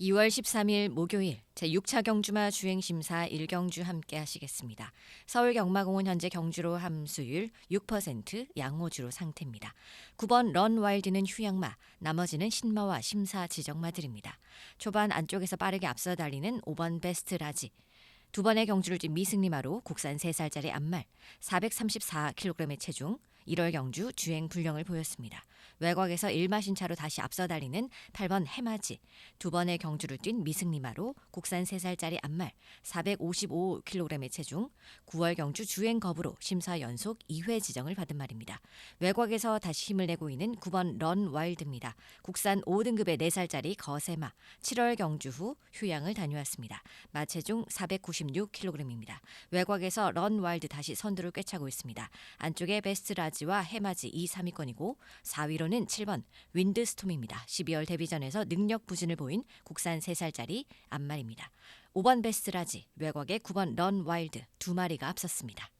2월 13일 목요일 제6차 경주마 주행심사 1경주 함께 하시겠습니다. 서울 경마공원 현재 경주로 함수율 6% 양호주로 상태입니다. 9번 런 와일드는 휴양마, 나머지는 신마와 심사 지정마들입니다. 초반 안쪽에서 빠르게 앞서 달리는 5번 베스트 라지, 두 번의 경주를 뛴 미승리마로 국산 3살짜리 암말 434kg의 체중 1월 경주 주행 불량을 보였습니다. 외곽에서 1마신 차로 다시 앞서 달리는 8번 해마지 두 번의 경주를 뛴 미승리마로 국산 3살짜리 암말 455kg의 체중 9월 경주 주행 거부로 심사 연속 2회 지정을 받은 말입니다. 외곽에서 다시 힘을 내고 있는 9번 런 와일드입니다. 국산 5등급의 4살짜리 거세마 7월 경주 후 휴양을 다녀왔습니다. 마체중 496kg입니다. 외곽에서 런 와일드 다시 선두를 꿰차고 있습니다. 안쪽에 베스트 라지와 해마지 2, 3위권이고 4위로는 7번 윈드스톰입니다. 12월 데뷔전에서 능력 부진을 보인 국산 3살짜리 암말입니다. 5번 베스트 라지, 외곽에 9번 런 와일드 두 마리가 앞섰습니다.